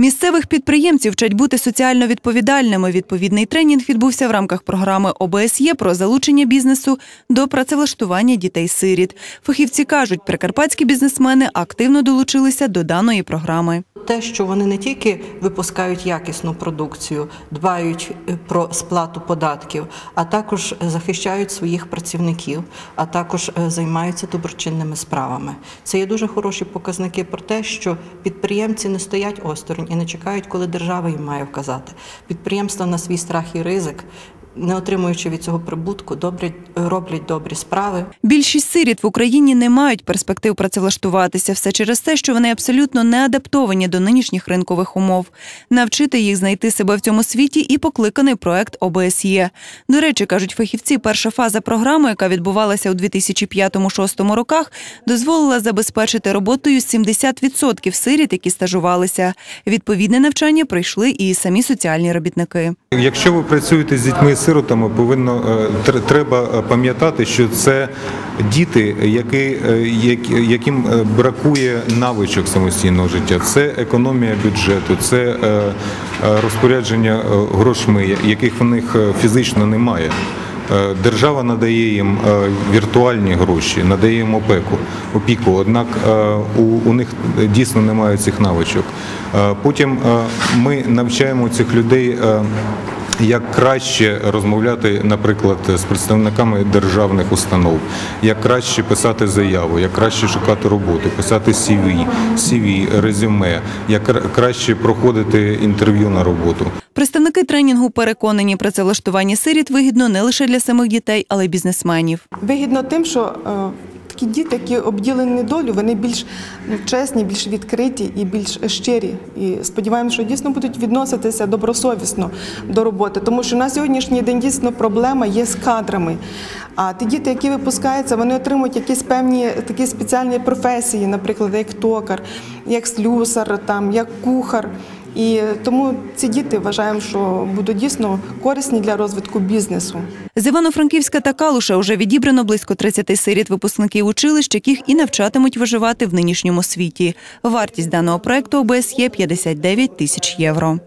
Місцевих підприємців вчать бути соціально відповідальними. Відповідний тренінг відбувся в рамках програми ОБСЄ про залучення бізнесу до працевлаштування дітей-сиріт. Фахівці кажуть, прикарпатські бізнесмени активно долучилися до даної програми. Те, що вони не тільки випускають якісну продукцію, дбають е, про сплату податків, а також захищають своїх працівників, а також е, займаються доброчинними справами. Це є дуже хороші показники про те, що підприємці не стоять осторонь і не чекають, коли держава їм має вказати. Підприємства на свій страх і ризик, не отримуючи від цього прибутку, добрі роблять добрі справи. Більшість сиріт в Україні не мають перспектив працевлаштуватися все через те, що вони абсолютно не адаптовані до нинішніх ринкових умов. Навчити їх знайти себе в цьому світі і покликаний проект ОБСЄ. До речі, кажуть фахівці, перша фаза програми, яка відбувалася у 2005-2006 роках, дозволила забезпечити роботою 70% сиріт, які стажувалися. Відповідне навчання пройшли і самі соціальні робітники. Якщо ви працюєте з дітьми-сиротами, повинно е, треба е, пам'ятати, що це діти, які, е, яким бракує навичок самостійного життя. Це економія бюджету, це розпорядження грошми, яких в них фізично немає. Держава надає їм віртуальні гроші, надає їм опеку, опіку. Однак у, у них дійсно немає цих навичок. Потім ми навчаємо цих людей. Як краще розмовляти, наприклад, з представниками державних установ, як краще писати заяву, як краще шукати роботу, писати CV, CV, резюме, як краще проходити інтерв'ю на роботу. Представники тренінгу переконані, працевлаштування сиріт вигідно не лише для самих дітей, але й бізнесменів. Вигідно тим, що е, такі діти, які обділені долю, вони більш ну, чесні, більш відкриті і більш щирі. І сподіваємося, що дійсно будуть відноситися добросовісно до роботи, тому що на сьогоднішній день дійсно проблема є з кадрами. А ті діти, які випускаються, вони отримують якісь певні такі спеціальні професії, наприклад, як токар, як слюсар, там як кухар. І тому ці діти вважаємо, що будуть дійсно корисні для розвитку бізнесу. З Івано-Франківська та Калуша вже відібрано близько 30 сиріт випускників училищ, яких і навчатимуть виживати в нинішньому світі. Вартість даного проекту ОБСЄ – 59 тисяч євро.